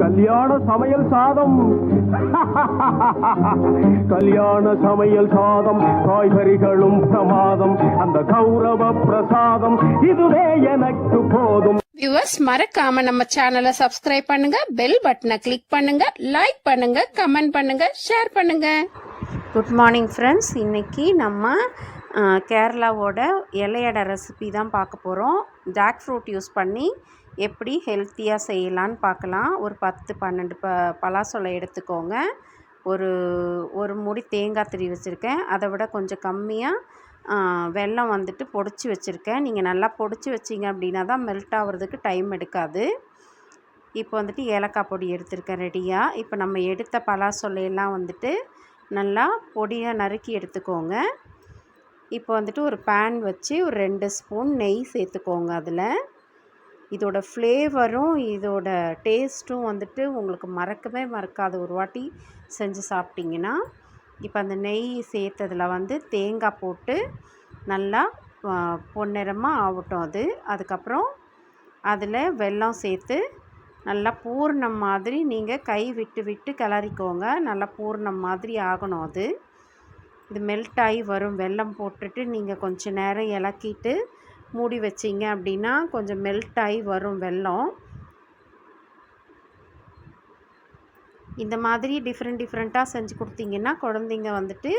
கல்யாண சமையல் சாதம். கல்யாண சமையல் சாதம் காய்கறிகளும் பிரமாதம் அந்த கௌரவ பிரசாதம் இதுவே எனக்கு போதும். வியூவர்ஸ் மறக்காம நம்ம சேனலை சப்ஸ்கிரைப் பண்ணுங்க பெல் பட்டனை கிளிக் பண்ணுங்க லைக் பண்ணுங்க கமெண்ட் பண்ணுங்க ஷேர் பண்ணுங்க. குட் மார்னிங் ஃப்ரெண்ட்ஸ் இன்னைக்கு நம்ம கேரளாவோட இலையடை ரெசிபி தான் பார்க்க போகிறோம் ஜாக் ஃப்ரூட் யூஸ் பண்ணி எப்படி ஹெல்த்தியாக செய்யலான்னு பார்க்கலாம். ஒரு பத்து பன்னெண்டு ப பலாசொலை எடுத்துக்கோங்க. ஒரு ஒரு முடி தேங்காய் திரி வச்சுருக்கேன். அதை விட கொஞ்சம் கம்மியாக வெல்லம் வந்துட்டு பொடிச்சு வச்சுருக்கேன். நீங்கள் நல்லா பொடிச்சு வச்சிங்க அப்படின்னா தான் மெல்ட் ஆகிறதுக்கு டைம் எடுக்காது. இப்போ வந்துட்டு ஏலக்காய் பொடி எடுத்திருக்கேன் ரெடியாக இப்போ நம்ம எடுத்த பலாசொலையெல்லாம் வந்துட்டு நல்லா பொடியாக நறுக்கி எடுத்துக்கோங்க. இப்போ வந்துட்டு ஒரு பேன் வச்சு ஒரு ரெண்டு ஸ்பூன் நெய் சேர்த்துக்கோங்க அதில். இதோட ஃப்ளேவரும் இதோட டேஸ்ட்டும் வந்துட்டு உங்களுக்கு மறக்கவே மறக்காது. ஒரு வாட்டி செஞ்சு சாப்பிட்டிங்கன்னா இப்போ அந்த நெய் சேர்த்ததில் வந்து தேங்காய் போட்டு நல்லா பொன்னிறமாக ஆகட்டும் அது. அதுக்கப்புறம் அதில் வெல்லம் சேர்த்து நல்லா பூர்ணம் மாதிரி நீங்கள் கை விட்டு விட்டு கிளறிக்கோங்க. நல்லா பூர்ணம் மாதிரி ஆகணும் அது. இது மெல்ட் ஆகி வரும். வெல்லம் போட்டுட்டு நீங்கள் கொஞ்சம் நேரம் இலக்கிட்டு மூடி வச்சிங்க அப்படின்னா கொஞ்சம் மெல்ட் ஆகி வரும் வெல்லம் இந்த மாதிரி டிஃப்ரெண்ட் டிஃப்ரெண்ட்டாக செஞ்சு கொடுத்தீங்கன்னா குழந்தைங்க வந்துட்டு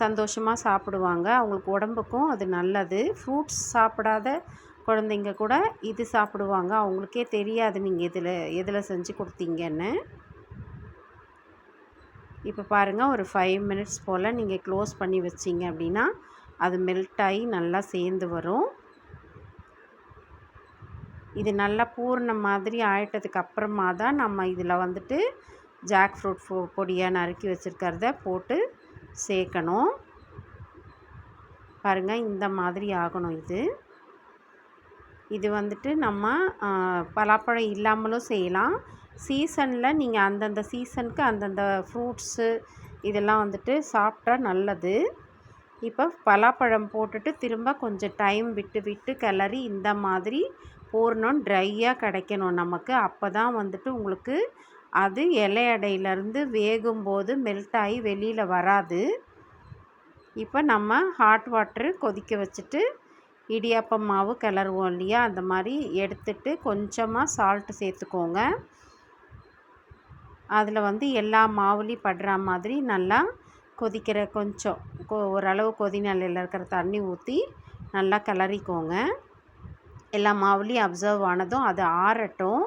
சந்தோஷமாக சாப்பிடுவாங்க. அவங்களுக்கு உடம்புக்கும் அது நல்லது. ஃப்ரூட்ஸ் சாப்பிடாத குழந்தைங்க கூட இது சாப்பிடுவாங்க. அவங்களுக்கே தெரியாது நீங்கள் இதில் எதில் செஞ்சு கொடுத்தீங்கன்னு. இப்போ பாருங்கள் ஒரு ஃபைவ் மினிட்ஸ் போல் நீங்கள் க்ளோஸ் பண்ணி வச்சிங்க அப்படின்னா அது மெல்ட் ஆகி நல்லா சேர்ந்து வரும். இது நல்லா பூர்ண மாதிரி ஆயிட்டதுக்கு அப்புறமா தான் நம்ம இதில் வந்துட்டு ஜாக் ஃப்ரூட் ஃபோ பொடியாக நறுக்கி வச்சுருக்கிறத போட்டு சேர்க்கணும். பாருங்கள் இந்த மாதிரி ஆகணும் இது. இது வந்துட்டு நம்ம பலாப்பழம் இல்லாமலும் செய்யலாம். சீசனில் நீங்கள் அந்தந்த சீசனுக்கு அந்தந்த ஃப்ரூட்ஸு இதெல்லாம் வந்துட்டு சாப்பிட்டா நல்லது. இப்போ பலாப்பழம் போட்டுட்டு திரும்ப கொஞ்சம் டைம் விட்டு விட்டு கிளறி இந்த மாதிரி பூர்ணம் ட்ரையாக கிடைக்கணும் நமக்கு. அப்போ தான் வந்துட்டு உங்களுக்கு அது இலை அடையிலேருந்து வேகும்போது மெல்ட் ஆகி வெளியில் வராது. இப்போ நம்ம ஹாட் வாட்ரு கொதிக்க வச்சுட்டு இடியாப்பம் மாவு கிளறுவோம் இல்லையா? அந்த மாதிரி எடுத்துட்டு கொஞ்சமாக சால்ட்டு சேர்த்துக்கோங்க. அதில் வந்து எல்லா மாவுலேயும் படுற மாதிரி நல்லா கொதிக்கிற கொஞ்சம் கொ- ஓரளவு கொதி நிலையில் இருக்கிற தண்ணி ஊற்றி நல்லா கிளறிக்கோங்க. எல்லா மாவுலேயும் அப்சர்வ் ஆனதும் அது ஆறட்டும்.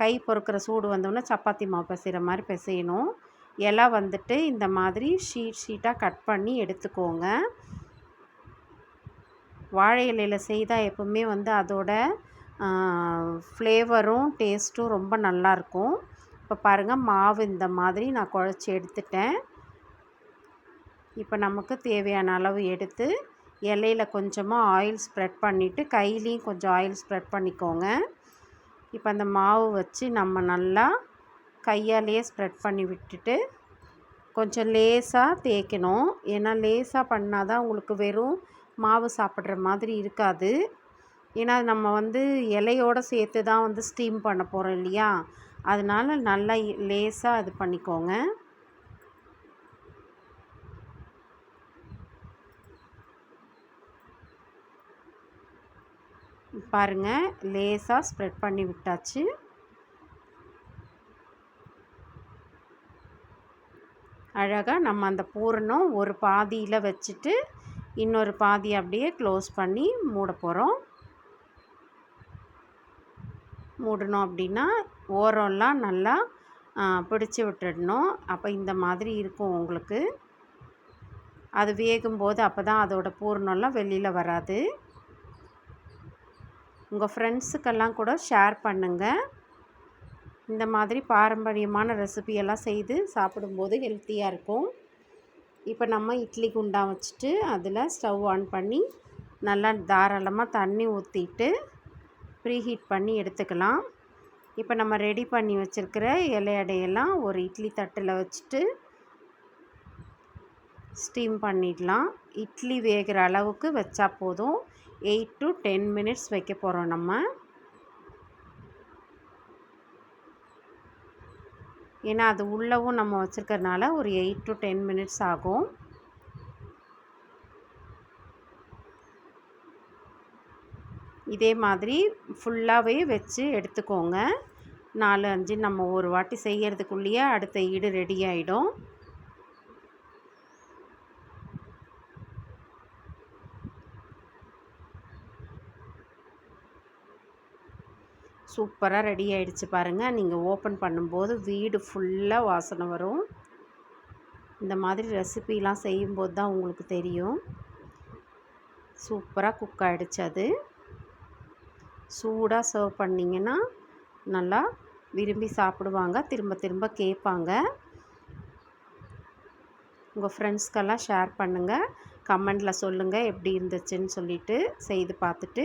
கை பொறுக்கிற சூடு வந்தோடனே சப்பாத்தி மாவு பிசைகிற மாதிரி பிசையணும். இலை வந்துட்டு இந்த மாதிரி ஷீட் ஷீட்டாக கட் பண்ணி எடுத்துக்கோங்க. வாழை இலையில் செய்தால் எப்பவுமே வந்து அதோட ஃப்ளேவரும் டேஸ்ட்டும் ரொம்ப நல்லாயிருக்கும் இப்போ பாருங்கள் மாவு இந்த மாதிரி நான் குழச்சி எடுத்துட்டேன். இப்போ நமக்கு தேவையான அளவு எடுத்து இலையில கொஞ்சமாக ஆயில் ஸ்ப்ரெட் பண்ணிவிட்டு கையிலையும் கொஞ்சம் ஆயில் ஸ்ப்ரெட் பண்ணிக்கோங்க. இப்போ அந்த மாவு வச்சு நம்ம நல்லா கையாலேயே ஸ்ப்ரெட் பண்ணி விட்டுட்டு கொஞ்சம் லேசாக தேய்க்கணும். ஏன்னா லேசாக பண்ணால் தான் உங்களுக்கு வெறும் மாவு சாப்பிட்ற மாதிரி இருக்காது. ஏன்னா நம்ம வந்து இலையோடு சேர்த்து தான் வந்து ஸ்டீம் பண்ண போகிறோம் இல்லையா? அதனால் நல்லா லேசாக இது பண்ணிக்கோங்க. பாருங்கள் லேசாக ஸ்ப்ரெட் பண்ணி விட்டாச்சு. அழகாக நம்ம அந்த பூரணம் ஒரு பாதியில் வச்சுட்டு இன்னொரு பாதி அப்படியே க்ளோஸ் பண்ணி மூட போகிறோம் மூடணும் அப்படின்னா ஓரம்லாம் நல்லா பிடிச்சி விட்டுடணும். அப்போ இந்த மாதிரி இருக்கும் உங்களுக்கு. அது வேகும்போது அப்போ தான் அதோடய பூரணம்லாம் வெளியில் வராது. உங்கள் ஃப்ரெண்ட்ஸுக்கெல்லாம் கூட ஷேர் பண்ணுங்கள் இந்த மாதிரி பாரம்பரியமான ரெசிபியெல்லாம் செய்து சாப்பிடும்போது ஹெல்த்தியாக இருக்கும். இப்போ நம்ம இட்லி குண்டா வச்சுட்டு அதில் ஸ்டவ் ஆன் பண்ணி நல்லா தாராளமாக தண்ணி ஊற்றிட்டு ப்ரீஹீட் பண்ணி எடுத்துக்கலாம். இப்போ நம்ம ரெடி பண்ணி வச்சுருக்கிற இலையடையெல்லாம் ஒரு இட்லி தட்டில் வச்சுட்டு ஸ்டீம் பண்ணிடலாம். இட்லி வேகிற அளவுக்கு வச்சா போதும். எயிட் டு டென் மினிட்ஸ் வைக்க போகிறோம் நம்ம. ஏன்னா அது உள்ளவும் நம்ம வச்சுருக்கறனால ஒரு எயிட் டு டென் மினிட்ஸ் ஆகும். இதே மாதிரி ஃபுல்லாகவே வச்சு எடுத்துக்கோங்க. நாலு அஞ்சு நம்ம ஒரு வாட்டி செய்கிறதுக்குள்ளேயே அடுத்த ஈடு ரெடி ஆகிடும் சூப்பராக ரெடி ஆகிடுச்சு பாருங்கள் நீங்கள் ஓப்பன் பண்ணும்போது வீடு ஃபுல்லாக வாசனை வரும். இந்த மாதிரி ரெசிபிலாம் செய்யும்போது தான் உங்களுக்கு தெரியும். சூப்பராக குக் ஆகிடுச்சு அது. சூடாக சர்வ் பண்ணிங்கன்னா நல்லா விரும்பி சாப்பிடுவாங்க. திரும்ப திரும்ப கேட்பாங்க. உங்கள் ஃப்ரெண்ட்ஸ்க்கெல்லாம் ஷேர் பண்ணுங்கள் கமெண்டில் சொல்லுங்கள் எப்படி இருந்துச்சுன்னு சொல்லிட்டு செய்து பார்த்துட்டு